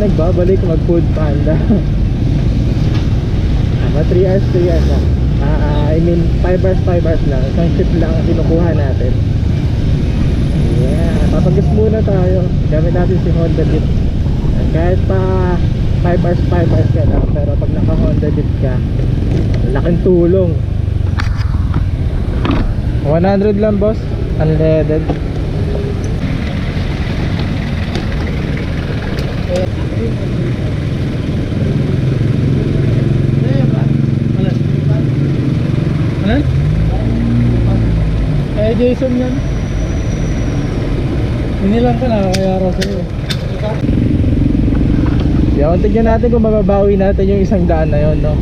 nagbabalik mag food panda. Ama 3 hours 3 hours lang. Ah, I mean 5 hours 5 hours lang. Isang shift lang ang kinukuha natin. Yeah, papagas muna tayo. Gamit natin si Honda Beat. At kahit pa 5 hours 5 hours ka lang, pero pag naka Honda Beat ka, laking tulong. 100 lang boss, unleaded. Ano? Eh, Jason yan. Inilang ka na, kaya raw sa'yo. Yan, tignan natin kung mababawi natin yung isang daan na yun, no?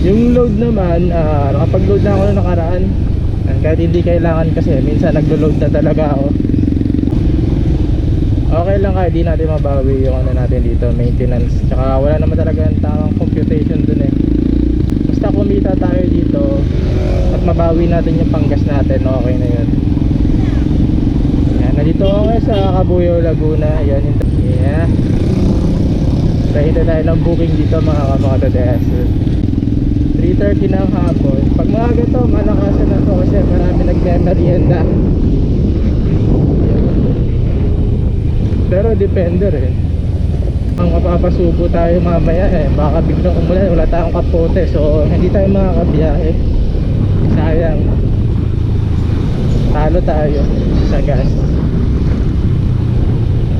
Yung load naman, ah, nakapag-load na ako nung nakaraan. Ah, Kahit hindi kailangan kasi, minsan naglo-load na talaga ako. Okay lang kahit di natin mabawi yung ano natin dito, maintenance. Tsaka wala naman talaga ang tamang computation dun eh. Kumita tayo dito at mabawi natin yung panggas natin, okay na yun. Yan, nandito ako sa Cabuyao, Laguna. Yan, yung... Yeah. Dahil tayo ng booking dito mga kamakatadas. 3.30 ng hapon. Pag mga gato, malakasan na to kasi marami nagme-merienda. Pero depende rin. Ang mapapasubo tayo mamaya eh. Baka biglang umulan, wala tayong kapote. So, hindi tayo makakabiyahe. Sayang. Talo tayo sa gas.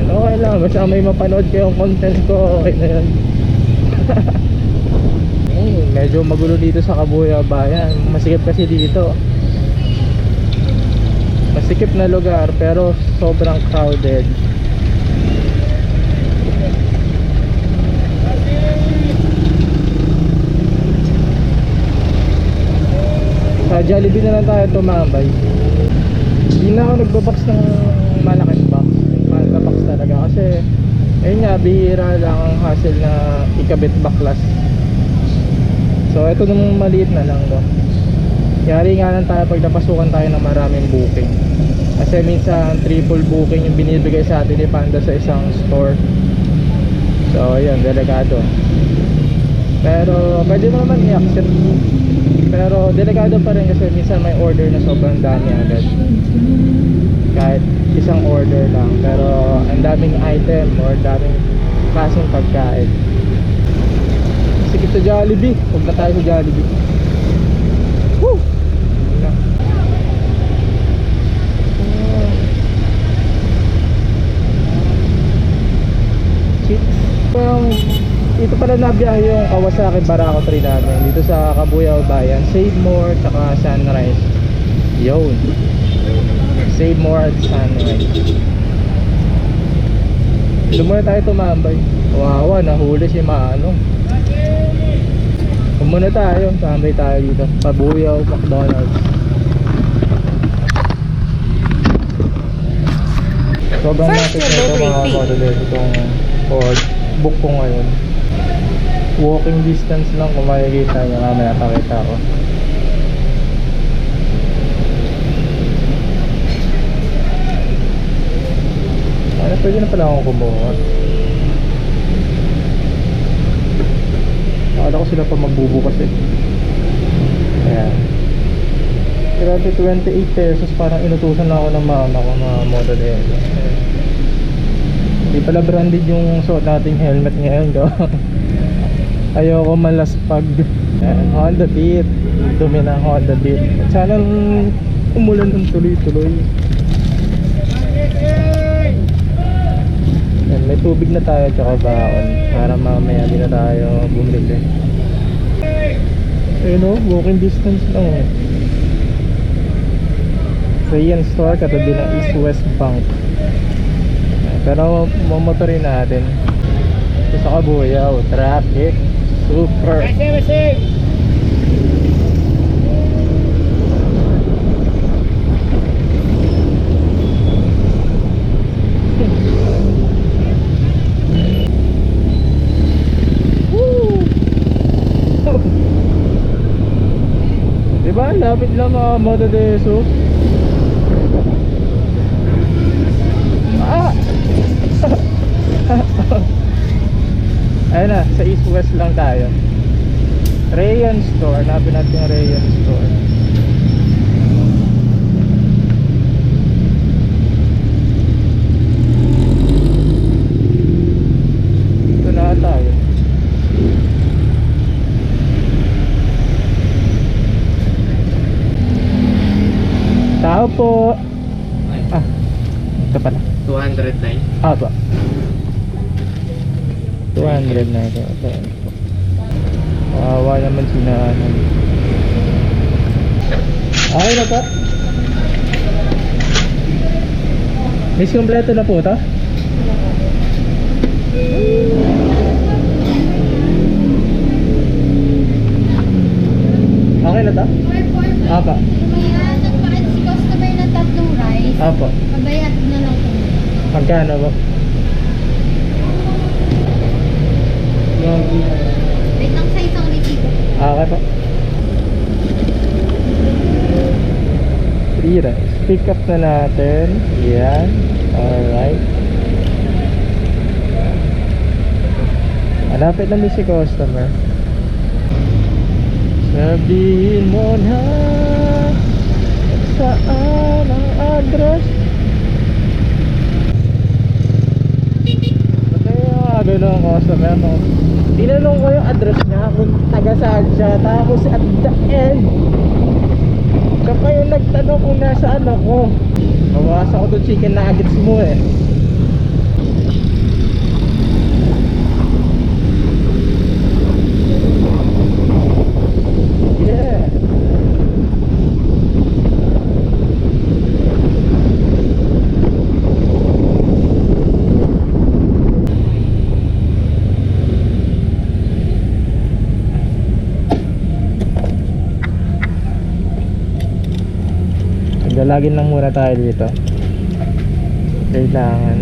And okay lang, basta may mapanood kayong content ko, okay na yun. Medyo magulo dito sa Kabuya Bayan. Masikip kasi dito. Masikip na lugar pero sobrang crowded. Sa Jollibee na lang tayo tumambay. Hindi na ako nagbabox ng malaking box. Yung Panda box talaga kasi ayun nga, bihira lang ang hassle na ikabit baklas. So ito nung maliit na lang do. Yari nga lang tayo pag napasukan tayo ng maraming booking. Kasi minsan triple booking yung binibigay sa atin ni Panda sa isang store. So ayun, delikado. Pero pwede naman i-accept. Pero delikado pa rin kasi minsan may order na sobrang dami agad. Kahit isang order lang. Pero ang daming item or daming klaseng pagkain. Sige sa Jollibee. Huwag na tayo sa Jollibee. Woo! Yun na. Ito pala nabiyahe yung Kawasaki Barako 3 namin dito sa Cabuyao Bayan. Save More tsaka Sunrise. Yun. Save More at Sunrise. Doon muna tayo tumambay. Wawa, nahuli si Mano. Doon muna tayo, tambay tayo dito. Pabuyaw, McDonald's. Sobrang lapit na ito mga kapatid itong or book ko ngayon. Walking distance lang kung makikita nyo mamaya pakita ko. Ano, pwede na pala akong kumuha. Akala ko sila pa magbubukas eh. Ayan. Grabe 28 pesos parang inutusan na ako ng mama ko na model eh. Ayan. Hindi pala branded yung suot nating helmet ngayon ko. Ayoko malaspag. Ayan, Honda Beat. Dumi ng Honda Beat. Sana umulan ng tuloy-tuloy. Yan, may tubig na tayo tsaka baon para mamaya di na tayo bumili. Ayun o, walking distance lang eh. Korean store katabi ng East West Bank. Pero mamotorin natin. Ito sa Kabuyaw, traffic. Super. Diba? Lapit lang mga Moto de Jesus. ayun na sa east west lang tayo. Rayon store hanapin natin yung rayon store. 200 na ito. Kawawa naman si nanay. Okay na po. Miss kompleto na po ito? Okay na to? Apa. Kaya nagpakit si customer ng tatlong rice. Apa. Pabayat na lang po. Magkano ba? Wait lang sa isang resibo. Okay po. Rice. Pick up na natin. Yan. Alright. Malapit na din si customer. Sabihin mo na saan ang address. Kasi mga ganun customer mo. Tinanong ko yung address niya kung taga saan siya. Tapos at the end, siya pa yung nagtanong kung nasaan ako. Bawasan ko doon chicken nuggets mo eh. Yeah. Naglalagin lang muna tayo dito. Kailangan.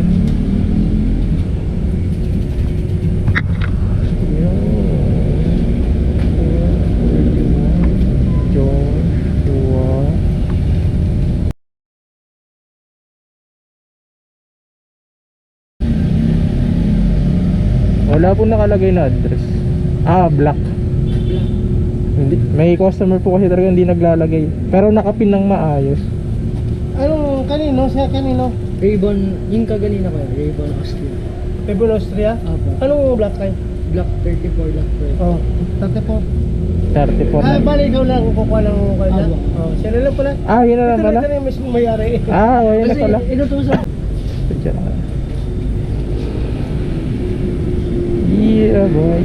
Wala po nakalagay na address. Ah, black. Hindi, may customer po kasi talaga hindi naglalagay. Pero nakapin ng maayos. Anong kanino? Siya kanino? Raybon, yung kaganina ko, Raybon Austria. Pebble Austria? Apo. Anong black kind? Black 34 Black Pearl. Oh, tate po. 34 Ah, na. bali ikaw lang kukuha ng kanya. Abo. Oh, siya na lang pala. Ah, yun na lang Ito pala. na yung mismo mayari. Ah, yun na Kasi pala. inutusan na. Yeah, boy.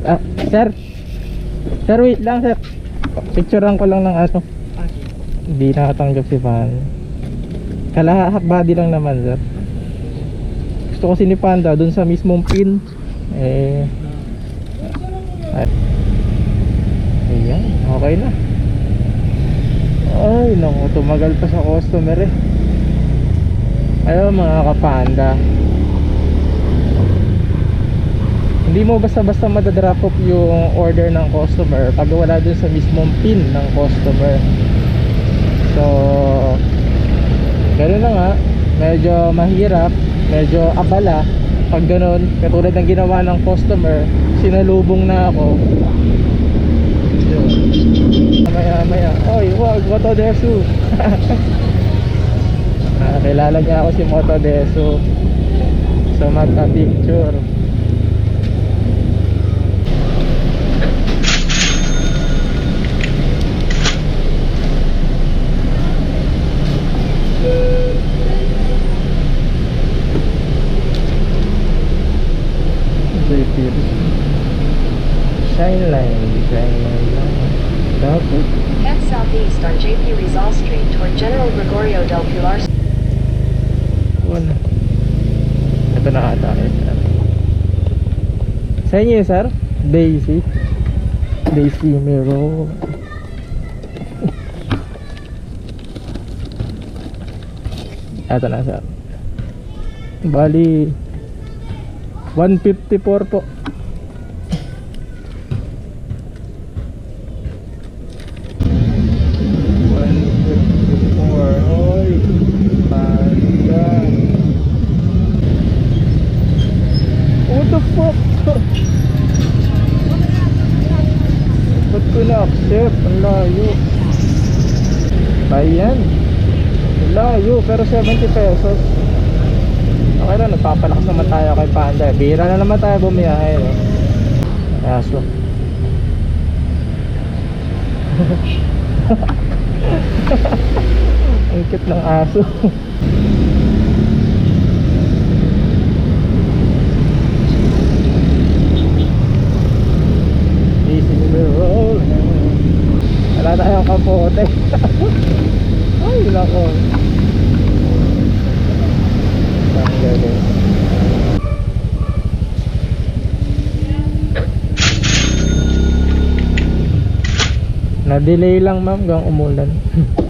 ah, sir. Sir, wait lang, sir. Picturean ko lang ng ano. Hindi nakatanggap si Van. Kalahak body lang naman, sir. Gusto ko si Panda dun sa mismong pin. Eh. Ay. Ayan, okay na. Ay, naku, tumagal pa sa customer eh. Ayun mga kapanda. Hindi mo basta-basta madadrop off yung order ng customer pag wala dun sa mismong pin ng customer. So, gano'n na nga. Medyo mahirap, medyo abala. Pag ganun, katulad ng ginawa ng customer, sinalubong na ako. Maya maya, oy wag, Moto Desu ah, Kilala niya ako si Moto Desu So magka-picture Shine Sa inyo yun, sir? Daisy. Daisy Miro. Ito na, sir. Bali, 154 po. Pero 70 pesos. Okay lang, nagpapalakas naman tayo kay Panda. Bira na naman tayo bumiyahe. No? Aso. Ang cute ng aso. Wala tayong kapote. Ay, nako. Na-delay lang ma'am hanggang umulan.